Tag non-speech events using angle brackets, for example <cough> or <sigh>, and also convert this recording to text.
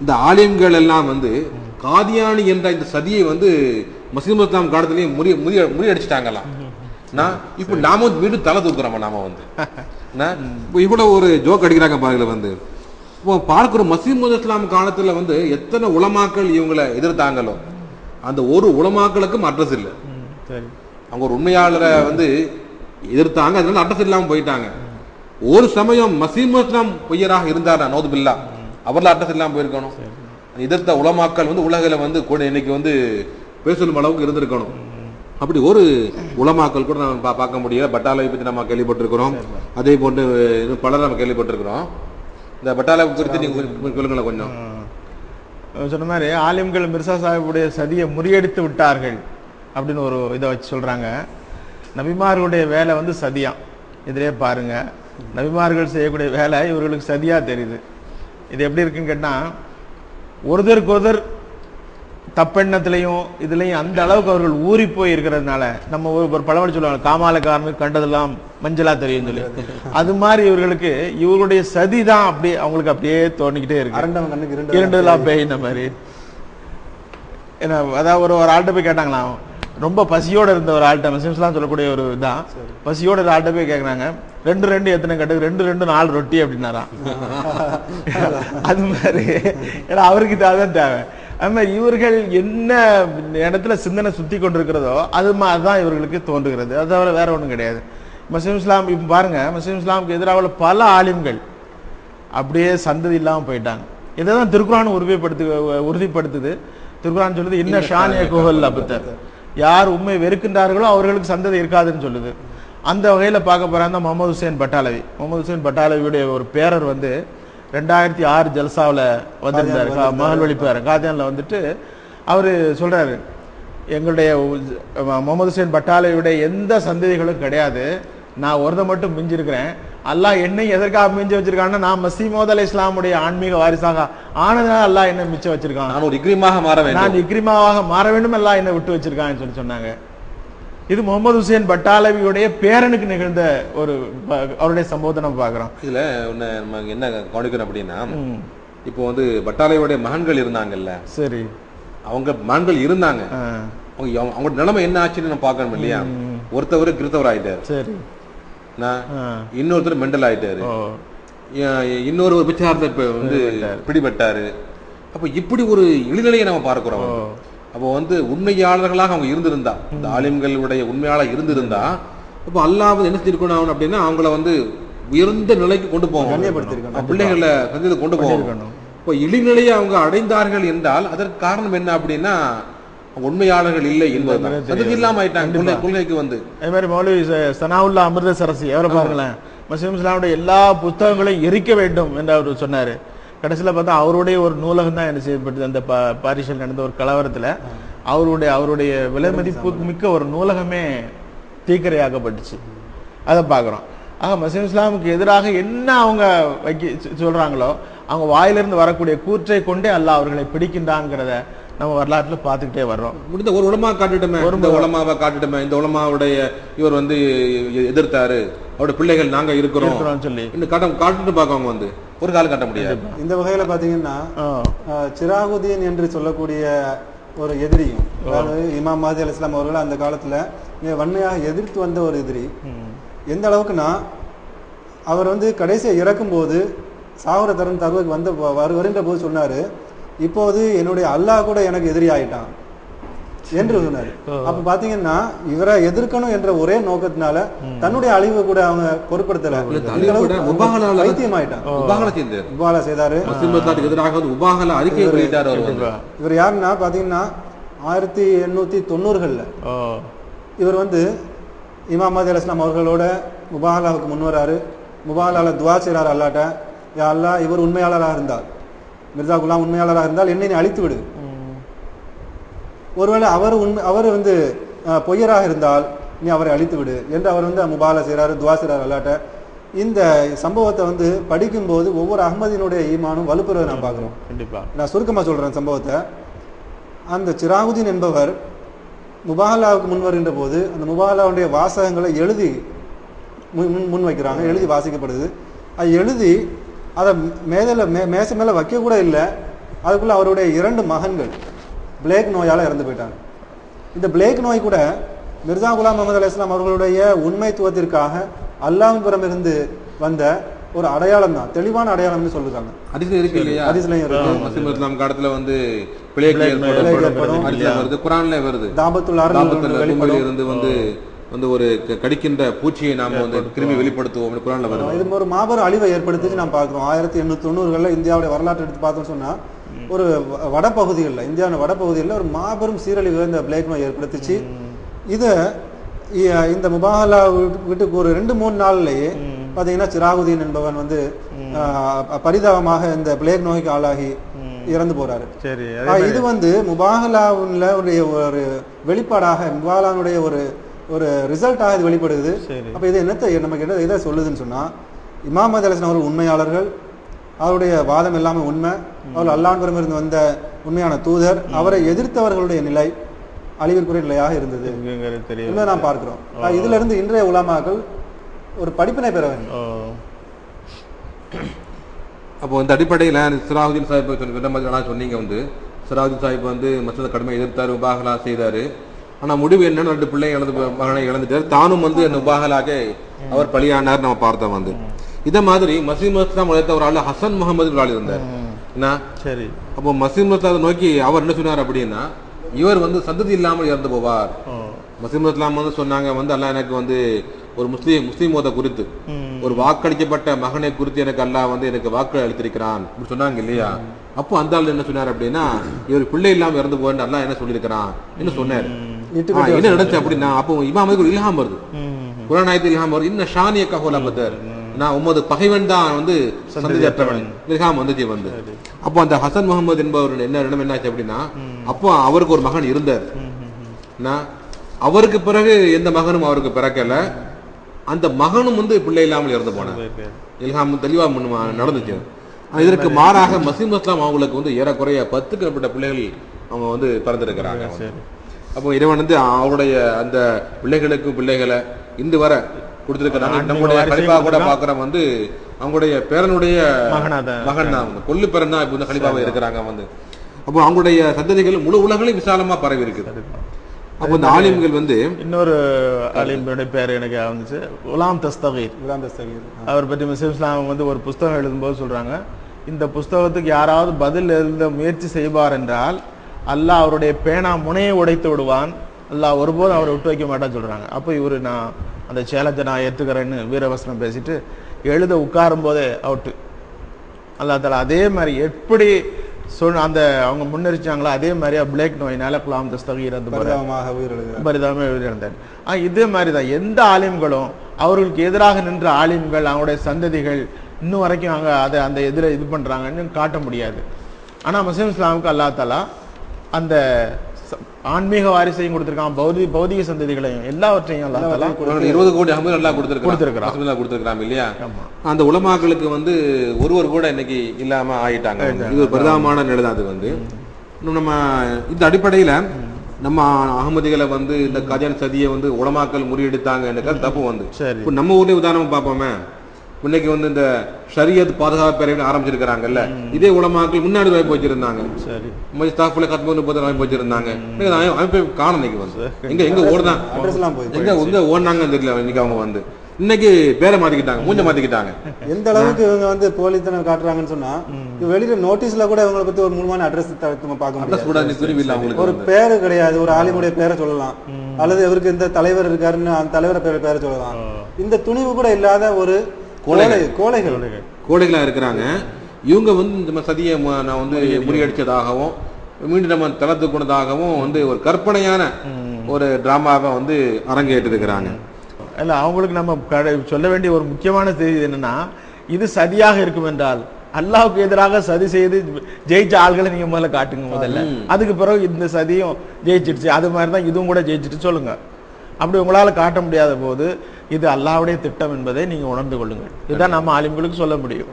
இந்த ஆலிம்கள் எல்லாம் வந்து காதியானி என்ற இந்த சதியை வந்து முஸ்லிம் இஸ்லாம் காலத்திலேயே முறிய முறிய முறியடிச்சிட்டாங்களாம் நான் இப்போ நாம மீண்டும் தலை தூக்குறோம் நாம வந்து? <laughs> இவ்வளவு ஒரு ஜோக் அடிக்கிறாங்க பாருங்களேன் வந்து. இப்போ பார்க்கிறோம் மசீம் இஸ்லாம் காலத்துல வந்து எத்தனை உலமாக்கள் இவங்களை எதிர்த்தாங்களோ அந்த ஒரு உலமாக்களுக்கும் அட்ரஸ் இல்லை. அவங்க ஒரு உண்மையாளரை வந்து எதிர்த்தாங்க அதனால அட்ரஸ் இல்லாம போயிட்டாங்க. ஒரு சமயம் மசீம் இஸ்லாம் பொய்யராக இருந்தார்? நோதுபில்லா. அவர்ல அட்ரஸ் இல்லாமல் போயிருக்கணும். எதிர்த்த உலமாக்கள் வந்து உலகில் வந்து கூட இன்னைக்கு வந்து பேசணும் அளவுக்கு இருந்திருக்கணும். அப்படி ஒரு உலமாக்கள் கூட நம்ம பா- பார்க்க முடியல. பட்டாலவை பற்றி நம்ம கேள்விப்பட்டிருக்கிறோம். அதே போன்று பலர் நம்ம கேள்விப்பட்டிருக்கிறோம். இந்த பட்டாலவை குறித்து நீங்கள் சொல்லுங்களேன் கொஞ்சம். சொன்ன மாதிரி ஆலிம்கள் மிர்சா சாஹிபுடைய சதியை முறியடித்து விட்டார்கள் அப்படின்னு ஒரு இதை வச்சு சொல்கிறாங்க நபிமார்களுடைய வேலை வந்து சதியாம். இதிலே பாருங்கள் நபிமார்கள் செய்யக்கூடிய வேலை இவர்களுக்கு சதியாக தெரியுது. இது எப்படி இருக்குன்னு கேட்டா ஒருத்தருக்கு ஒருத்தர் தப்பெண்ணத்திலையும் இதுலயும் அந்த அளவுக்கு அவர்கள் ஊறி போய் இருக்கிறதுனால நம்ம ஒரு ஒரு பழமொழி சொல்லுவாங்க காமாலக்காரனுக்கு கண்டதெல்லாம் மஞ்சளா தெரியும் சொல்லி. அது மாதிரி இவர்களுக்கு இவர்களுடைய சதி தான் அப்படியே அவங்களுக்கு அப்படியே தோணிக்கிட்டே இருக்கு. இரண்டு இரண்டுலாம் பேயின மாதிரி. என்ன அதாவது ஒரு ஒரு ஆள்கிட்ட போய் கேட்டாங்களாம் ரொம்ப பசியோட இருந்த ஒரு ஆள்கிட்ட முஸ்லிம்ஸ்லாம் சொல்லக்கூடிய ஒரு இதான் பசியோட ஒரு ஆள்கிட்ட போய் கேக்குறாங்க. ரெண்டு ரெண்டு எத்தனை கட்டு ரெண்டு ரெண்டு நாலு ரொட்டி அப்படின்னாராம். அது மாதிரி. ஏன்னா அவருக்கு அதான் தேவை. அது மாதிரி இவர்கள் என்ன இடத்துல சிந்தனை சுத்தி கொண்டிருக்கிறதோ அது மாதிரி தான் இவர்களுக்கு தோன்றுகிறது. அது தவிர வேற ஒண்ணும் கிடையாது. முஸ்லிம் இஸ்லாம் இப்ப பாருங்க முஸ்லிம் இஸ்லாமுக்கு எதிராக உள்ள பல ஆலிம்கள் அப்படியே சந்ததி இல்லாம போயிட்டாங்க. இதை தான் திருக்குறான் உறுதிப்படுத்து உறுதிப்படுத்துது. திருக்குறான் சொல்லுது இன்ன ஷானிய கோஹல் அபுத்தர். யார் உண்மை வெறுக்கின்றார்களோ அவர்களுக்கு சந்ததி இருக்காதுன்னு சொல்லுது. அந்த வகையில பார்க்க போறாங்க முகமது ஹுசேன் பட்டாலவி முகமது ஹுசேன் பட்டாலவியுடைய ஒரு பேரர் வந்து ரெண்டாயிரத்தி ஆறு ஜல்சாவுல வந்திருந்தாரு. கா- மகள்வழி பேரர் காதியான்ல வந்துட்டு அவரு சொல்றாரு எங்களுடைய முகமது ஹுசேன் பட்டாலையுடைய எந்த சந்ததிகளும் கிடையாது. நான் ஒருத்த மட்டும் மிஞ்சிருக்கிறேன். அல்லாஹ் என்னை எதற்காக மிஞ்சி வச்சிருக்கான்னா நான் மசீமோத் அலை இஸ்லாமுடைய ஆன்மீக வாரிசாக ஆனதுனால அல்லாஹ் என்ன மிச்சம் வச்சிருக்கான். நான் ஒரு இக்ரிமாக மாற வேண்டும். நான் இக்ரிமாவாக மாற வேண்டும். அல்லாஹ் என்னை விட்டு வச்சிருக்கான்னு சொல்லி சொன்னாங்க. இது முகமது ஹுசேன் பட்டாலவியுடைய பேரனுக்கு நிகழ்ந்த ஒரு அவருடைய சம்பவத்தை நம்ம பார்க்கிறோம். இதுல ஒண்ணு நம்ம என்ன கவனிக்கணும் அப்படின்னா இப்போ வந்து பட்டாளையோடைய மகன்கள் இருந்தாங்கல்ல. சரி. அவங்க மகன்கள் இருந்தாங்க. அவங்க அவங்க நிலைமை என்ன ஆச்சுன்னு நம்ம பார்க்கணும் இல்லையா? ஒருத்தவர் கிறிஸ்தவர் ஆயிட்டாரு. சரி. இன்னொருத்தர் மெண்டல் ஆயிட்டாரு. இன்னொரு ஒரு பிச்சாரத்தை இப்ப வந்து பிடிபட்டாரு. அப்ப இப்படி ஒரு இழிநிலையை நம்ம பார்க்கிறோம். அப்போ வந்து உண்மையாளர்களாக அவங்க இருந்திருந்தா இந்த ஆலிம்களுடைய உண்மையாளர் இருந்திருந்தா அப்போ அல்லாஹ் வந்து என்ன செஞ்சிருக்கணும் அப்படின்னா அவங்கள வந்து உயர்ந்த நிலைக்கு கொண்டு போவோம். பிள்ளைகளை சந்தித்து கொண்டு போவோம். இப்போ இழிநிலையை அவங்க அடைந்தார்கள் என்றால் அதற்கு காரணம் என்ன அப்படின்னா உண்மையாளர்கள் இல்லை என்பதுதான். சந்ததி இல்லாம ஆயிட்டாங்க. கொள்கை- கொள்கைக்கு வந்து. அதே மாதிரி மௌலவி சனாவுல்லா அமிர்தசரசி அவரை பாருங்களேன். முஸ்லிம் இஸ்லாமுடைய எல்லா புத்தகங்களையும் எரிக்க வேண்டும் என்று அவர் சொன்னாரு. கடைசியில பார்த்தா அவருடைய ஒரு நூலகம் தான் என்ன செய்யப்பட்டது. அந்த பா- பாரிஸில் நடந்த ஒரு கலவரத்துல அவருடைய அவருடைய விலை மதிப்பு மிக்க ஒரு நூலகமே தீக்கிரையாக்கப்பட்டுச்சு. அதை பார்க்குறோம். ஆக முஸ்லிம் இஸ்லாமுக்கு எதிராக என்ன அவங்க வைக்க சொ- சொல்றாங்களோ அவங்க வாயிலிருந்து வரக்கூடிய கூற்றை கொண்டே அல்லாஹ் அவர்களை பிடிக்கின்றாங்கிறத நம்ம வரலாற்றுல பார்த்துக்கிட்டே வர்றோம். முடிந்த ஒரு உலமா காட்டிட்டுமே. இந்த உலமாவை காட்டிட்டுமே. இந்த உலமாவுடைய இவர் வந்து எதிர்த்தாரு. அவருடைய பிள்ளைகள் நாங்க இருக்கிறோம். சொல்லி. இந்த காட்ட காட்டுட்டு பார்க்கவங்க வந்து. ஒரு காலம் காட்ட முடியாது. இந்த வகையில பாத்தீங்கன்னா சிராகுதீன் என்று சொல்லக்கூடிய ஒரு எதிரியும் அதாவது இமாம் மஹதி அலி இஸ்லாம் அவர்கள் அந்த காலத்துல வன்மையாக எதிர்த்து வந்த ஒரு எதிரி. ம். எந்த அளவுக்குன்னா அவர் வந்து கடைசியா இறக்கும்போது சாவர தரன் தருவக்கு வந்த வரு வருகின்ற போது சொன்னாரு இப்போது என்னுடைய அல்லாஹ் கூட எனக்கு எதிரி ஆயிட்டான். என்று சொன்னாரு. அப்ப பாத்தீங்கன்னா இவரை எதிர்க்கணும் என்ற ஒரே நோக்கத்தினால தன்னுடைய அழிவு கூட அவங்க பொருட்படுத்தல. பைத்தியம் ஆயிட்டான் உபாகல செய்தாரு. எதிராக வந்து உபாகல அறிக்கை வெளியிட்டார் இவர் யாருன்னா பாத்தீங்கன்னா ஆயிரத்தி எண்ணூத்தி தொண்ணூறுகள்ல இவர் வந்து இமாம் மதி அலிஸ்லாம் அவர்களோட முபாகலாவுக்கு முன் வராரு. முபாகலால துவா செய்கிறார் அல்லாட்ட. யா அல்லாஹ் இவர் உண்மையாளராக இருந்தார் மிர்சா குலாம் உண்மையாளராக இருந்தால் என்னை அழித்து விடு. ஒருவேளை அவர் உண்மை அவர் வந்து பொய்யராக இருந்தால் நீ அவரை அழித்து விடு என்று அவர் வந்து முபாலா செய்கிறாரு துவா செய்கிறார் அல்லாட்ட. இந்த சம்பவத்தை வந்து படிக்கும்போது ஒவ்வொரு அகமதியினுடைய ஈமானும் வலுப்பெறுவதை நான் பார்க்குறோம். கண்டிப்பா. நான் சுருக்கமா சொல்றேன் சம்பவத்தை. அந்த சிராகுதீன் என்பவர் முபாகலாவுக்கு முன் வருகின்ற போது அந்த முபாகலாவுடைய வாசகங்களை எழுதி முன் முன்- முன் வைக்கிறாங்க எழுதி வாசிக்கப்படுது. அது எழுதி அதை மேதல மே மேசை மேல வைக்க கூட இல்லை. அதுக்குள்ள அவருடைய இரண்டு மகன்கள் பிளேக் நோயால இறந்து போயிட்டாங்க. இந்த பிளேக் நோய் கூட மிர்சா குலாம் முகமது அலி இஸ்லாம் அவர்களுடைய உண்மைத்துவத்திற்காக அல்லாஹ்புறம் இருந்து வந்த ஒரு அடையாளம் தான். தெளிவான அடையாளம்னு சொல்லுறாங்க ஹதீஸ்ல இருக்கு இல்லையா? ஹதீஸ்லயும் இருக்கு. முஸ்லிம் இஸ்லாம் காலத்துல வந்து பிளேக் ஏற்படும். வருது குரான்ல வருது. வெளிப்படும். இருந்து வந்து வந்து ஒரு கடிக்கின்ற பூச்சியை நாம வந்து கிருமி வெளிப்படுத்துவோம் குரான்ல வருது. இது ஒரு மாபெரும் அழிவை ஏற்படுத்திச்சு நாம் பார்க்கிறோம். ஆயிரத்தி எண்ணூத்தி தொண்ணூறுகளில் இந்தியாவுடைய வரலாற்று எடுத்து பார்த்தோம் சொன்னா ஒரு வடபகுதிகளில் இந்தியாவின் வடபகுதிகளில் ஒரு மாபெரும் சீரழிவு இந்த பிளேக் நோய் ஏற்படுத்திச்சு இதை இந்த முபாகலா வீட்டுக்கு ஒரு ரெண்டு மூணு நாள்லயே பாத்தீங்கன்னா சிராகுதீன் என்பவன் வந்து பரிதாபமாக இந்த பிளேக் நோய்க்கு ஆளாகி இறந்து போறாரு. சரி இது வந்து முபாகலாவுல உடைய ஒரு வெளிப்பாடாக முபாகலானுடைய ஒரு ஒரு ரிசல்ட்டாக இது வெளிப்படுது. அப்ப இது என்னத்தை நமக்கு என்ன இதை சொல்லுதுன்னு சொன்னா இமாம் மது அலிஸ்லாம் அவர்கள் உண்மையாளர்கள் அவருடைய வாதம் எல்லாமே உண்மை. அவர் அல்லான்புறம் இருந்து வந்த உண்மையான தூதர். அவரை எதிர்த்தவர்களுடைய நிலை அழிவிற்குரிய நிலையாக இருந்தது. நாம் பார்க்கிறோம். இதுல இருந்து இன்றைய உலமாக்கள் ஒரு படிப்பினை பெற வேண்டும். அப்போ இந்த அடிப்படையில சிராவுதீன் சாஹிப் சொன்ன மாதிரி நான் சொன்னீங்க வந்து. சிராவுதீன் சாஹிப் வந்து மசத கடுமை எதிர்த்தாரு உபாகலா செய்தாரு. ஆனா முடிவு என்னன்னு ரெண்டு பிள்ளை இழந்து மகனை இழந்துட்டாரு. தானும் வந்து அந்த உபாகலாக அவர் பலியானார் நம்ம பார்த்தோம் வந்து. இத மாதிரி மசீம் இஸ்லாம் உழைத்த ஒரு ஆள் ஹசன் முகமது ஒரு ஆள் இருந்தார் என்ன? சரி. அப்போ மசீம் இஸ்லாத்தை நோக்கி அவர் என்ன சொன்னார் அப்படின்னா இவர் வந்து சந்ததி இல்லாமல் இறந்து போவார். மசீம் இஸ்லாம் வந்து சொன்னாங்க வந்து அல்லாஹ் எனக்கு வந்து ஒரு முஸ்லீம் முஸ்லீம் மத குறித்து ஒரு வாக்களிக்கப்பட்ட மகனை குறித்து எனக்கு அல்லாஹ் வந்து எனக்கு வாக்கு அளித்திருக்கிறான். இப்படி சொன்னாங்க இல்லையா? அப்போ அந்த ஆள் என்ன சொன்னார் அப்படின்னா இவர் பிள்ளை இல்லாம இறந்து போன்னு அல்லாஹ் என்ன சொல்லியிருக்கிறான் என்ன சொன்னார். என்ன நடந்துச்சு அப்படின்னா அப்போ இமாமுக்கு ஒரு இல்ஹாம் வருது. குரான் ஆயத்தில் இல்ஹாம் வருது. இன்ன ஷானிய கஹோலா பதர் நான் உமது பகைவன் தான் வந்து சந்ததியற்றவன். இல்ஹாம் வந்துச்சு வந்து அப்போ அந்த ஹசன் முகமது என்பவர் என்ன இடம் என்னாச்சு அப்படின்னா அப்போ அவருக்கு ஒரு மகன் இருந்தார்? அவருக்கு பிறகு எந்த மகனும் அவருக்கு பிறக்கல. அந்த மகனும் வந்து பிள்ளை இல்லாமல் இறந்து போனார். இல்ஹாம் தெளிவா நடந்துச்சு. இதற்கு மாறாக மசீம் இஸ்லாம் அவங்களுக்கு வந்து ஏறக்குறைய பத்துக்கு மேற்பட்ட பிள்ளைகள் அவங்க வந்து பிறந்திருக்கிறாங்க. அப்போ இறைவன் வந்து அவருடைய அந்த பிள்ளைகளுக்கும் பிள்ளைகளை இந்து வர கொடுத்திருக்கிறாங்க நம்முடைய கலிபா கூட பாக்குறோம் வந்து அவங்களுடைய பேரனுடைய மகனாதான். மகன் தான். அவங்க கொல்லு பேரன் தான் இப்போ இந்த கலிபாவை இருக்கிறாங்க வந்து. அப்போ அவங்களுடைய சந்ததிகள் முழு உலகிலும் விசாலமா பரவி இருக்குது. அப்போ இந்த ஆலிம்கள் வந்து இன்னொரு அலிம்பனுடைய பேர் எனக்கு வந்துச்சு. குலாம் தஸ்தகீர் குலாம் தஸ்தகீர் அவர் பற்றி முஸ்லிம் இஸ்லாம் வந்து ஒரு புஸ்தகம் எழுதும்போது சொல்றாங்க இந்த புஸ்தகத்துக்கு யாராவது பதில் எழுத முயற்சி செய்வார் என்றால் அல்லாஹ் அவருடைய பேனா முனையை உடைத்து விடுவான். அல்லாஹ் ஒருபோதும் அவரை விட்டு வைக்க மாட்டான்னு சொல்றாங்க. அப்போ இவர் நான் அந்த சேலத்தை நான் ஏற்றுக்கிறேன்னு வீரவசனம் பேசிட்டு எழுத உட்காரும் போதே அவுட்டு அல்லாஹ் தாலா அதே மாதிரி எப்படி சொல் அந்த அவங்க முன்னெரிச்சாங்களோ அதே மாதிரியா பிளேக் நோயினால குலாம் தஸ்தகீர் அந்த மாதிரி பரிதாபமாக உயிரிழந்தார். பரிதாபமே எழுதியிருந்தார் ஆ இதே மாதிரி தான் எந்த ஆலிம்களும் அவர்களுக்கு எதிராக நின்ற ஆலிம்கள் அவங்களுடைய சந்ததிகள் இன்னும் வரைக்கும் அங்க அதை அந்த எதிரை இது பண்றாங்கன்னு காட்ட முடியாது. ஆனா முஸ்லிம் இஸ்லாமுக்கு அல்லா தாலா அந்த ஆன்மீக வாரிசையும் கொடுத்திருக்கான் பௌதி பௌதிக சந்ததிகளையும் எல்லாவற்றையும் இருபது கோடி அகமது நல்லா கொடுத்திருக்கான் கொடுத்திருக்கான் இல்லையா? அந்த உலமாக்களுக்கு வந்து ஒருவர் கூட இன்னைக்கு இல்லாம ஆயிட்டாங்க. இது ஒரு பிரதானமான நிலை அது வந்து. இன்னும் நம்ம இந்த அடிப்படையில நம்ம அகமதிகளை வந்து இந்த கஜன் சதியை வந்து உலமாக்கள் முறியடித்தாங்க தப்பு வந்து. நம்ம ஊர்லயே உதாரணம் பார்ப்போமே. இன்னைக்கு வந்து இந்த ஷரியத் பாதுகாப்பு பேரவைன்னு ஆரம்பிச்சிருக்கிறாங்கல்ல இதே உலமாக்கள் முன்னாடி வாய்ப்பு வச்சிருந்தாங்க. சரி. ஸ்டாஃப்ல கத்மூர் முப்பது வாய்ப்பு வச்சிருந்தாங்க. அமைப்பை காணும் இன்னைக்கு வந்து. எங்க எங்க ஓடுதான்? அட்ரஸ் எல்லாம் போய் எங்க எங்க ஓடினாங்கன்னு தெரியல இன்னைக்கு அவங்க வந்து. இன்னைக்கு பேரை மாத்திக்கிட்டாங்க மூஞ்ச மாத்திக்கிட்டாங்க. எந்த அளவுக்கு இவங்க வந்து போலித்தனம் காட்டுறாங்கன்னு சொன்னா வெளியில நோட்டீஸ்ல கூட இவங்களை பத்தி ஒரு முழுமையான அட்ரஸ் நம்ம பார்க்க முடியாது. அட்ரஸ் கூட இல்லை அவங்களுக்கு ஒரு வந்து. பேரு கிடையாது ஒரு ஆலிமுடைய பேரை சொல்லலாம். அல்லது இவருக்கு இந்த தலைவர் இருக்காருன்னு அந்த தலைவரை பேரை பேரை சொல்லலாம். இந்த துணிவு கூட இல்லாத ஒரு கோழை கோழைகள். கோடைகளா இருக்கிறாங்க. இவங்க வந்து இந்த சதியை நான் வந்து முறியடிச்சதாகவும் மீண்டும் நம்ம தளர்த்து கொண்டதாகவும் வந்து ஒரு கற்பனையான ஒரு டிராமாவை வந்து அரங்கேற்றிருக்கிறாங்க. இல்ல அவங்களுக்கு நம்ம சொல்ல வேண்டிய ஒரு முக்கியமான செய்தி என்னன்னா இது சதியாக இருக்கும் என்றால் அல்லாஹ்வுக்கு எதிராக சதி செய்து ஜெயிச்ச ஆள்களை நீங்க முதல்ல காட்டுங்க முதல்ல. அதுக்கு பிறகு இந்த சதியும் ஜெயிச்சிடுச்சு. அது மாதிரி தான் இதுவும் கூட ஜெயிச்சிட்டு சொல்லுங்க. அப்படி உங்களால் காட்ட முடியாத போது இது அல்லாவுடைய திட்டம் என்பதை நீங்கள் உணர்ந்து கொள்ளுங்கள். இதுதான் நம்ம ஆலிம்களுக்கு சொல்ல முடியும்.